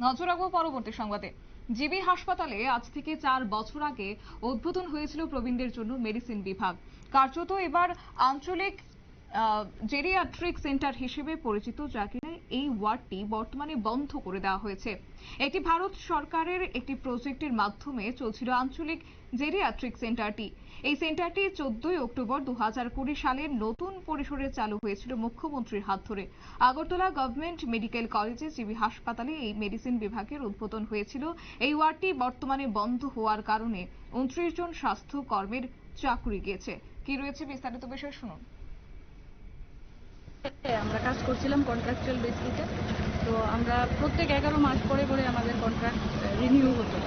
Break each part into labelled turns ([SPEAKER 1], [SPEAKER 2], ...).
[SPEAKER 1] নজর রাখব পরবর্তী সংবাদে। জিবি হাসপাতালে আজ থেকে চার বছর আগে উদ্বোধন হয়েছিল প্রবীণদের জন্য মেডিসিন বিভাগ। কার্যত এবার আঞ্চলিক জেরিয়াট্রিক সেন্টার হিসেবে পরিচিত, যা কিনা এই ওয়ার্ডটি বর্তমানে বন্ধ করে দেওয়া হয়েছে। এটি ভারত সরকারের একটি প্রজেক্টের মাধ্যমে চলছিল আঞ্চলিক জেরিয়াট্রিক সেন্টারটি এই সেন্টারটি চোদ্দই অক্টোবর দুই হাজার কুড়ি সালে নতুন পরিসরে চালু হয়েছিল মুখ্যমন্ত্রীর হাত ধরে। আগরতলা গভর্নমেন্ট মেডিকেল কলেজে জিবি হাসপাতালে এই মেডিসিন বিভাগের উদ্বোধন হয়েছিল। এই ওয়ার্ডটি বর্তমানে বন্ধ হওয়ার কারণে উনত্রিশ জন স্বাস্থ্য কর্মীর চাকরি গিয়েছে কি রয়েছে বিস্তারিত বিষয় শুনুন।
[SPEAKER 2] আমরা কাজ করছিলাম কন্ট্রাকচুয়াল বেসিসে তো আমরা প্রত্যেক এগারো মাস পরে পরে আমাদের কন্ট্রাক্ট রিনিউ হতো।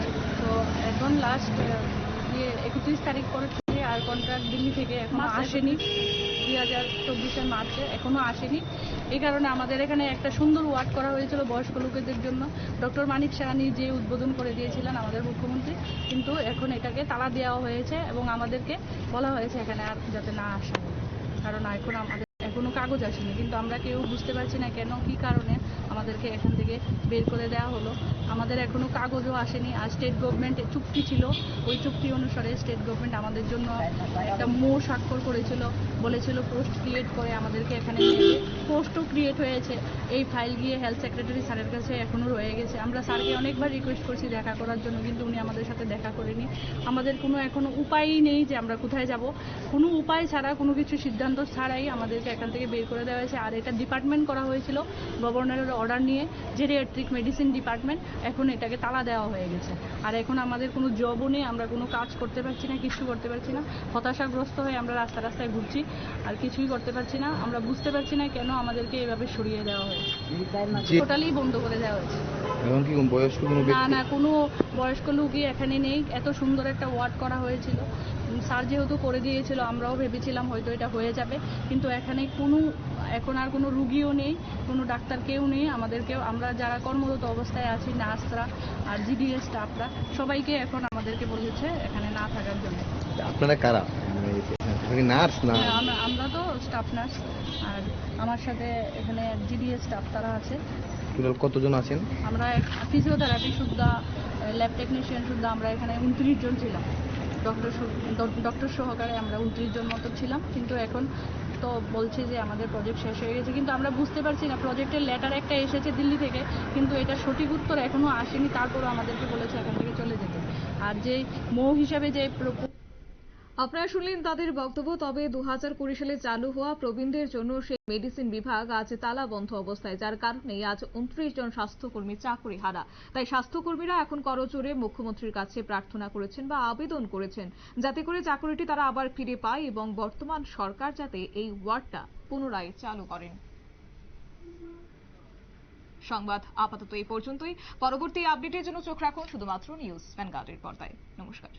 [SPEAKER 2] তো এখন লাস্ট ইয়ে একত্রিশ তারিখ পরে থেকে আর কন্ট্রাক্ট দিল্লি থেকে এখনও আসেনি। দুই হাজার চব্বিশের মার্চে এখনও আসেনি। এই কারণে আমাদের এখানে একটা সুন্দর ওয়ার্ড করা হয়েছিল বয়স্ক লোকেদের জন্য। ডক্টর মানিক সাহানি যে উদ্বোধন করে দিয়েছিলেন আমাদের মুখ্যমন্ত্রী কিন্তু এখন এটাকে তালা দেওয়া হয়েছে এবং আমাদেরকে বলা হয়েছে এখানে আর যাতে না আসা। হয় কারণ এখন আমাদের এখনও কাগজ আসেনি কিন্তু আমরা কেউ বুঝতে পারছি না কেন কি কারণে আমাদেরকে এখান থেকে বের করে দেওয়া হলো। আমাদের এখনও কাগজও আসেনি, আর স্টেট গভর্নমেন্ট চুক্তি ছিল। ওই চুক্তি অনুসারে স্টেট গভর্নমেন্ট আমাদের জন্য একটা মো স্বাক্ষর করেছিল। বলেছিল পোস্ট ক্রিয়েট করে আমাদেরকে এখানে পোস্টও ক্রিয়েট হয়েছে। এই ফাইল গিয়ে হেলথ সেক্রেটারি স্যারের কাছে এখনও রয়ে গেছে। আমরা স্যারকে অনেকবার রিকোয়েস্ট করছি দেখা করার জন্য, কিন্তু উনি আমাদের সাথে দেখা করেনি। আমাদের কোনো এখনও উপায়ই নেই যে আমরা কোথায় যাব। কোনো উপায় ছাড়া কোনো কিছু সিদ্ধান্ত ছাড়াই আমাদেরকে এখান থেকে বের করে দেওয়া হয়েছে। আর এটা ডিপার্টমেন্ট করা হয়েছিল। গভর্নরের অর্ডার নিয়ে জেরিয়াট্রিক মেডিসিন ডিপার্টমেন্ট এখন এটাকে তালা দেওয়া হয়ে গেছে। আর এখন আমাদের কোনো জবও নেই আমরা কোনো কাজ করতে পারছি না কিছু করতে পারছি না। হতাশাগ্রস্ত হয়ে আমরা রাস্তা রাস্তায় ঘুরছি আর কিছুই করতে পারছি না। আমরা বুঝতে পারছি না কেন আমাদেরকে এভাবে সরিয়ে দেওয়া হয়েছে। টোটালি বন্ধ করে দেওয়া হয়েছে।
[SPEAKER 3] কি বয়স্ক কোনো
[SPEAKER 2] না না কোনো বয়স্ক লোকই এখানে নেই। এত সুন্দর একটা ওয়ার্ড করা হয়েছিল। স্যার যেহেতু করে দিয়েছিল আমরাও ভেবেছিলাম হয়তো এটা হয়ে যাবে। কিন্তু এখানে কোনো এখন আর কোনো রুগীও নেই কোনো ডাক্তার কেউ নেই। আমাদেরকেও আমরা যারা কর্মরত অবস্থায় আছি নার্সরা আর জিডিএস স্টাফরা সবাইকে এখন আমাদেরকে বলেছে এখানে না থাকার জন্য।
[SPEAKER 3] আপনারা কারা? মানে নার্স না?
[SPEAKER 2] হ্যাঁ, আমরা আমরা তো স্টাফ নার্স। আর আমার সাথে এখানে জিডিএস স্টাফ তারা আছে।
[SPEAKER 3] টোটাল কতজন আছেন?
[SPEAKER 2] আমরা ফিজিওথেরাপি সুদ্ধা ল্যাব টেকনিশিয়ান সুদ্ধা আমরা এখানে উনত্রিশ জন ছিলাম। ডক্টর ডক্টর সহকারে আমরা উনত্রিশ জন মতো ছিলাম। কিন্তু এখন তো বলছে যে আমাদের প্রজেক্ট শেষ হয়ে গেছে। কিন্তু আমরা বুঝতে পারছি না প্রজেক্টের লেটার একটা এসেছে দিল্লি থেকে, কিন্তু এটা সঠিক উত্তর এখনও আসেনি। তারপরও আমাদেরকে বলেছে এখান থেকে চলে যেতে। আর যে মৌ হিসাবে যে
[SPEAKER 1] আপনারা শুনলেন তাদের বক্তব্য, তবে দু কুড়ি সালে চালু হওয়া প্রবীণদের জন্য সেই মেডিসিন বিভাগ আজ তালাবন্ধ অবস্থায়, যার কারণে আজ উনত্রিশ জন স্বাস্থ্যকর্মী চাকরি হারা। তাই স্বাস্থ্যকর্মীরা এখন করজোরে মুখ্যমন্ত্রীর কাছে প্রার্থনা করেছেন বা আবেদন করেছেন, যাতে করে চাকরিটি তারা আবার ফিরে পায় এবং বর্তমান সরকার যাতে এই ওয়ার্ডটা পুনরায় চালু করেন। সংবাদ আপাতত এই পর্যন্তই। পরবর্তী আপডেটের জন্য চোখ রাখুন শুধুমাত্র নিউজ ভ্যানগার্ডের পর্দায়। নমস্কার।